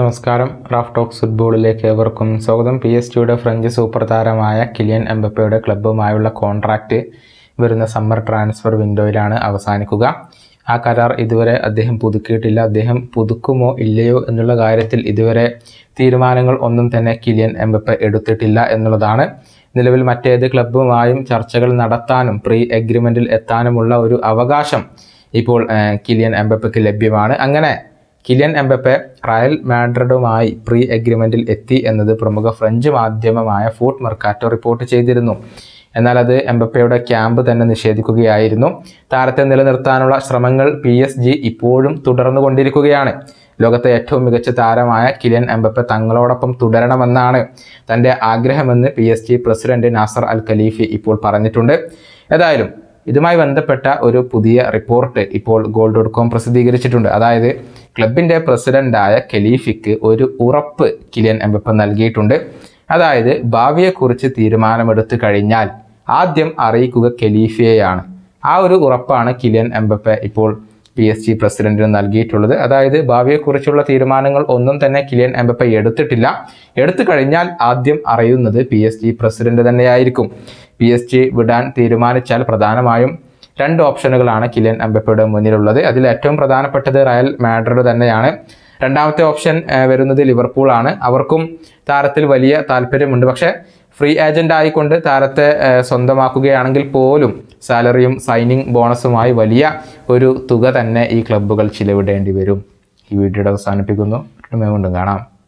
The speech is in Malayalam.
നമസ്കാരം. റാഫ് ടോക്സ് ഫുട്ബോളിലേക്ക് ഏവർക്കും സ്വാഗതം. പി എസ് ടിയുടെ ഫ്രഞ്ച് സൂപ്പർ താരമായ കിലിയൻ എംബപ്പയുടെ ക്ലബ്ബുമായുള്ള കോൺട്രാക്റ്റ് വരുന്ന സമ്മർ ട്രാൻസ്ഫർ വിൻഡോയിലാണ് അവസാനിക്കുക. ആ കരാർ ഇതുവരെ അദ്ദേഹം പുതുക്കിയിട്ടില്ല. അദ്ദേഹം പുതുക്കുമോ ഇല്ലയോ എന്നുള്ള കാര്യത്തിൽ ഇതുവരെ തീരുമാനങ്ങൾ ഒന്നും തന്നെ കിലിയൻ എംബപ്പ എടുത്തിട്ടില്ല എന്നുള്ളതാണ്. നിലവിൽ മറ്റേത് ക്ലബ്ബുമായും ചർച്ചകൾ നടത്താനും പ്രീ എഗ്രിമെന്റിൽ എത്താനുമുള്ള ഒരു അവകാശം ഇപ്പോൾ കിലിയൻ എംബപ്പയ്ക്ക് ലഭ്യമാണ്. അങ്ങനെ കിലിയൻ എംബപ്പെ റയൽ മാഡ്രിഡുമായി പ്രീ അഗ്രിമെന്റിൽ എത്തി എന്നത് പ്രമുഖ ഫ്രഞ്ച് മാധ്യമമായ ഫൂട്ട് മെർക്കാറ്റോ റിപ്പോർട്ട് ചെയ്തിരുന്നു. എന്നാൽ അത് എംബപ്പയുടെ ക്യാമ്പ് തന്നെ നിഷേധിക്കുകയായിരുന്നു. താരത്തെ നിലനിർത്താനുള്ള ശ്രമങ്ങൾ പി എസ് ജി ഇപ്പോഴും തുടർന്നുകൊണ്ടിരിക്കുകയാണ് ലോകത്തെ ഏറ്റവും മികച്ച താരമായ കിലിയൻ എംബപ്പെ തങ്ങളോടൊപ്പം തുടരണമെന്നാണ് തന്റെ ആഗ്രഹമെന്ന് P S G president Nasser Al Khelaifi ഇപ്പോൾ പറഞ്ഞിട്ടുണ്ട്. ഏതായാലും ഇതുമായി ബന്ധപ്പെട്ട ഒരു പുതിയ റിപ്പോർട്ട് ഇപ്പോൾ ഗോൾഡ് ഡോട്ട് കോം പ്രസിദ്ധീകരിച്ചിട്ടുണ്ട്. അതായത് ക്ലബിന്റെ പ്രസിഡന്റായ ഖലീഫിക്ക് ഒരു ഉറപ്പ് കിലിയൻ എംബപ്പ നൽകിയിട്ടുണ്ട്. അതായത് ഭാവിയെക്കുറിച്ച് തീരുമാനമെടുത്തു കഴിഞ്ഞാൽ ആദ്യം അറിയിക്കുക ഖലീഫിയെയാണ്. ആ ഒരു ഉറപ്പാണ് കിലിയൻ എംബപ്പ ഇപ്പോൾ പി എസ് ജി പ്രസിഡന്റിന് നൽകിയിട്ടുള്ളത്. അതായത് ഭാവിയെക്കുറിച്ചുള്ള തീരുമാനങ്ങൾ ഒന്നും തന്നെ കിലിയൻ എംബപ്പ എടുത്തിട്ടില്ല. എടുത്തു കഴിഞ്ഞാൽ ആദ്യം അറിയുന്നത് പി എസ് ജി പ്രസിഡന്റ് തന്നെയായിരിക്കും. പി എസ് ജി വിടാൻ തീരുമാനിച്ചാൽ പ്രധാനമായും രണ്ട് ഓപ്ഷനുകളാണ് കിലിയൻ എംബപ്പയുടെ മുന്നിലുള്ളത്. അതിൽ ഏറ്റവും പ്രധാനപ്പെട്ടത് റയൽ മാഡ്രിഡ് തന്നെയാണ്. രണ്ടാമത്തെ ഓപ്ഷൻ വരുന്നത് ലിവർപൂൾ ആണ് അവർക്കും താരത്തിൽ വലിയ താല്പര്യമുണ്ട്. പക്ഷേ ഫ്രീ ഏജന്റ് ആയിക്കൊണ്ട് താരത്തെ സ്വന്തമാക്കുകയാണെങ്കിൽ പോലും സാലറിയും സൈനിങ് ബോണസുമായി വലിയ ഒരു തുക തന്നെ ഈ ക്ലബ്ബുകൾ ചിലവിടേണ്ടി വരും. ഈ വീഡിയോയുടെ അവസാനിപ്പിക്കുന്നു. കാണാം.